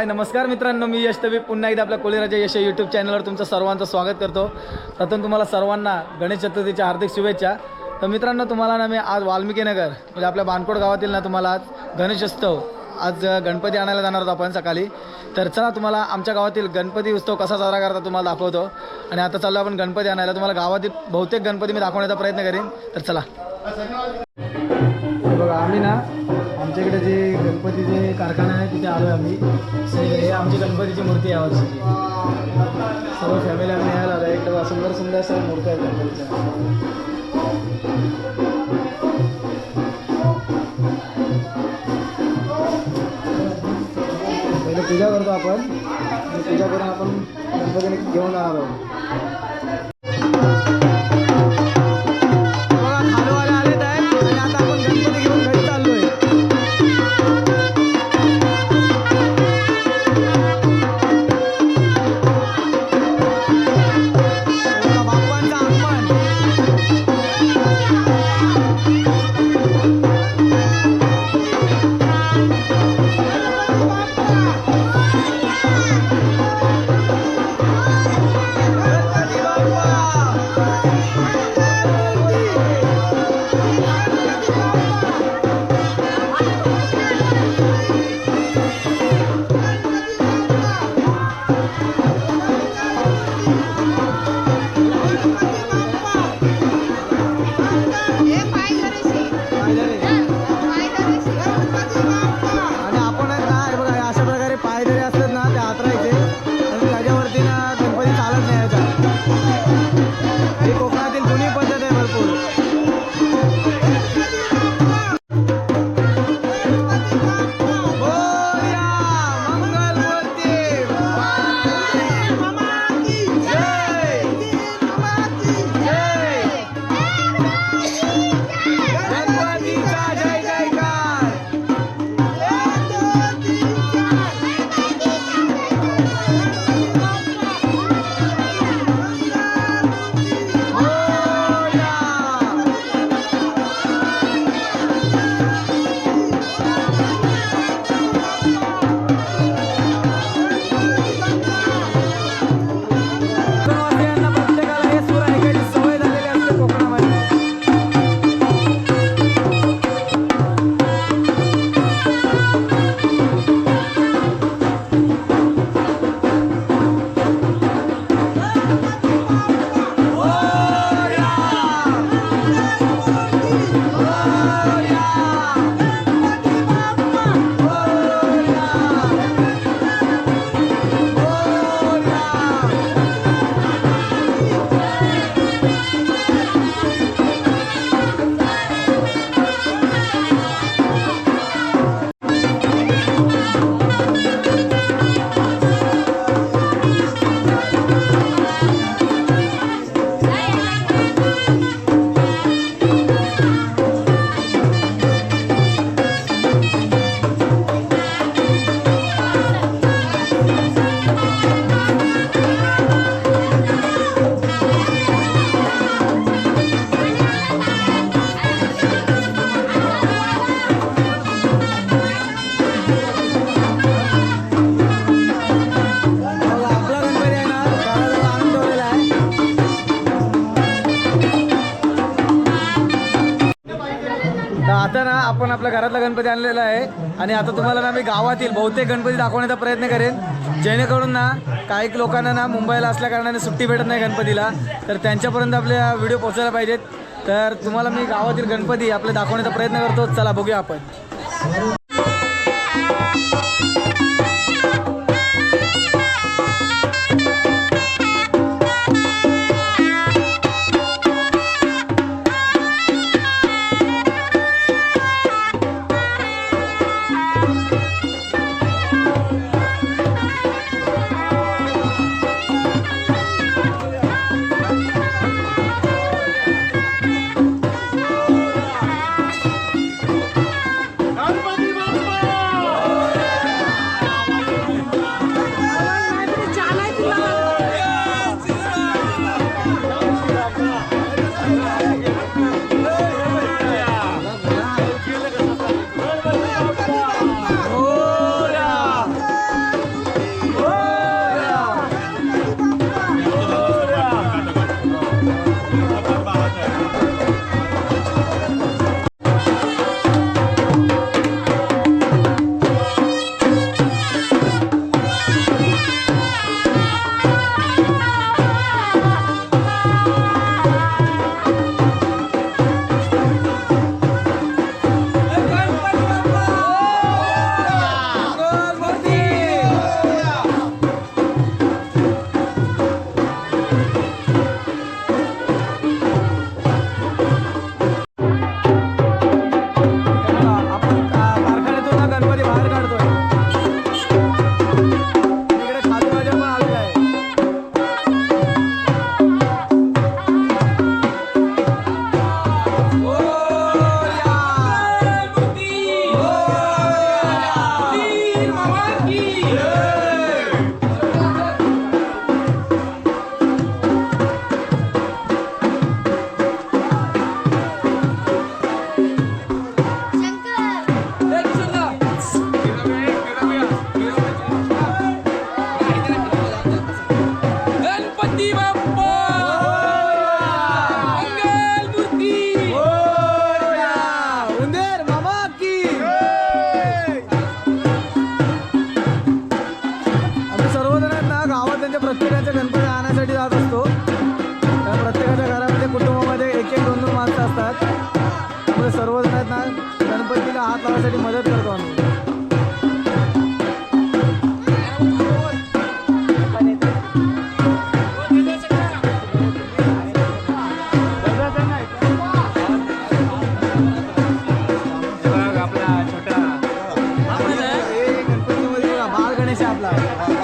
हाय नमस्कार मित्रांनो मी यश तबी पुन्हा एकदा आपल्या कोळीराजा यश यूट्यूब चॅनलवर तुमचं सर्वांचं स्वागत करतो. प्रथम तुम्हाला सर्वांना गणेश चतुर्थीच्या हार्दिक शुभेच्छा. तर मित्रांनो तुम्हाला ना मी आज वाल्मिकीनगर म्हणजे आपल्या बानकोड गावातील ना तुम्हाला आज गणेशोत्सव आज गणपती आणायला जाणार होतो आपण सकाळी. तर चला तुम्हाला आमच्या गावातील गणपती उत्सव कसा साजरा करता तुम्हाला दाखवतो. आणि आता चाललो आपण गणपती आणायला. तुम्हाला गावातील बहुतेक गणपती मी दाखवण्याचा प्रयत्न करेन. तर चला. बघा आम्ही ना आमच्या इकडे जे गणपतीचे कारखाना आहे तिथे आलो आम्ही. हे आमची गणपतीची मूर्ती आहे यावर्षीची सर्व फॅमिली आम्ही यायला आलो एकदम सुंदर सुंदर अशा मूर्ती आहेत गणपतीच्या. पहिले पूजा करतो आपण. पूजा करून आपण गणपतीने घेऊन आलो. आणलेलं आहे. आणि आता तुम्हाला ना मी गावातील बहुतेक गणपती दाखवण्याचा प्रयत्न करेन. जेणेकरून ना काही लोकांना ना मुंबईला असल्या कारणाने सुट्टी भेटत नाही गणपतीला. तर त्यांच्यापर्यंत आपल्या व्हिडिओ पोहोचायला पाहिजेत. तर तुम्हाला मी गावातील गणपती आपले दाखवण्याचा प्रयत्न करतो. चला बघूया आपण. आणण्यासाठी जात असतो. त्या प्रत्येकाच्या घरामध्ये कुटुंबामध्ये एक एक दोन दोन माणसं असतात. त्यामुळे सर्वजण आहेत ना गणपतीला हात लावण्यासाठी मदत करतो आम्ही. गणपतीमध्ये बघा, बाल गणेश आहे आपला.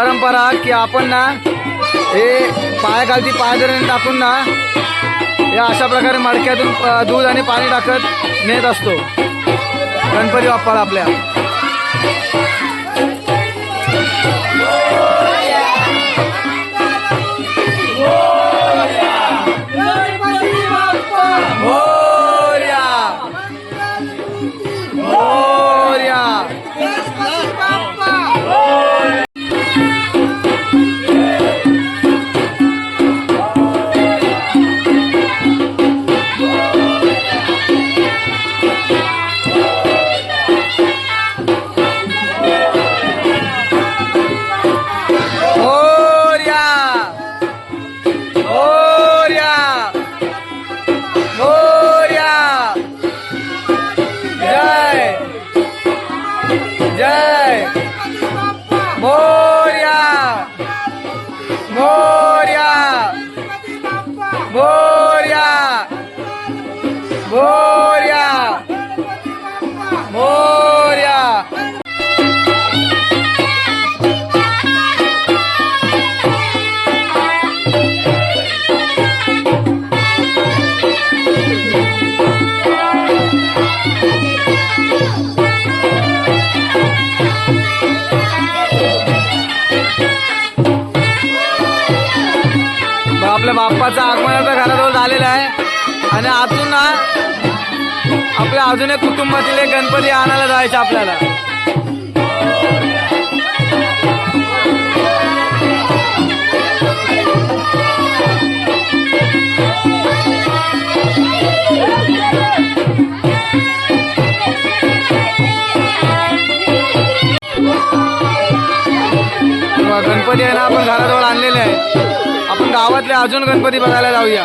परंपरा की आपण ना हे पायाखालती पायधरण टाकून ना हे अशा प्रकारे मडक्यातून दूध आणि पाणी टाकत नेत असतो. गणपती बाप्पाला आपल्या. अजून एक कुटुंबातील एक गणपती आणायला जायचं आपल्याला. गणपती आहे ना आपण घराजवळ आणलेले आहे. आपण गावातले अजून गणपती बघायला जाऊया.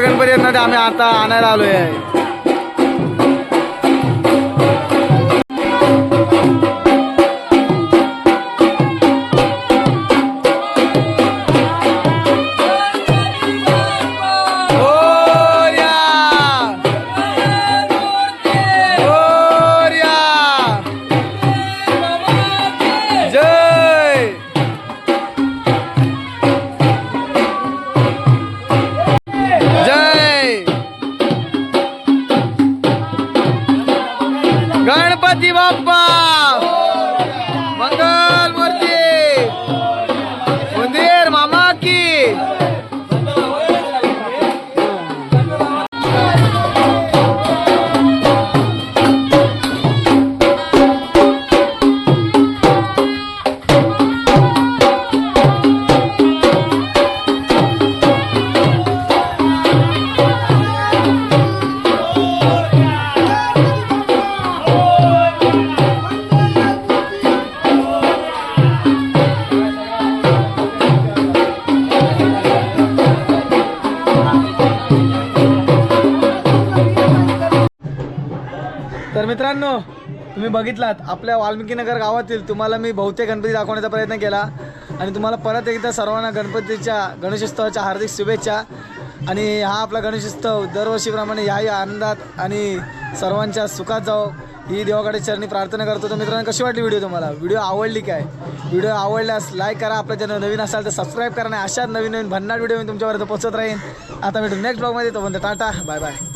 गणपती आहेत ना ते आम्ही आता आणायला आलोय. आहे गणपती मित्रांनो तुम्ही बघितलात आपल्या वाल्मिकीनगर गावातील तुम्हाला मी बहुतेक गणपती दाखवण्याचा प्रयत्न केला आणि तुम्हाला परत एकदा सर्वांना गणपतीच्या गणेशोत्सवाच्या हार्दिक शुभेच्छा. आणि हा आपला गणेशोत्सव दरवर्षीप्रमाणे याही आनंदात आणि सर्वांच्या सुखात जावं ही देवाकडे चरणी प्रार्थना करतो. तर मित्रांनो कशी वाटली व्हिडिओ तुम्हाला? व्हिडिओ आवडली काय? व्हिडिओ आवडल्यास लाईक करा. आपल्या चॅनल नवीन असाल तर सबस्क्राईब करा आणि अशाच नवीन नवीन भन्नाट व्हिडिओ मी तुमच्यापर्यंत पोहोचत राहीन. आता भेटू नेक्स्ट ब्लॉगमध्ये तोपर्यंत टाटा. Bye bye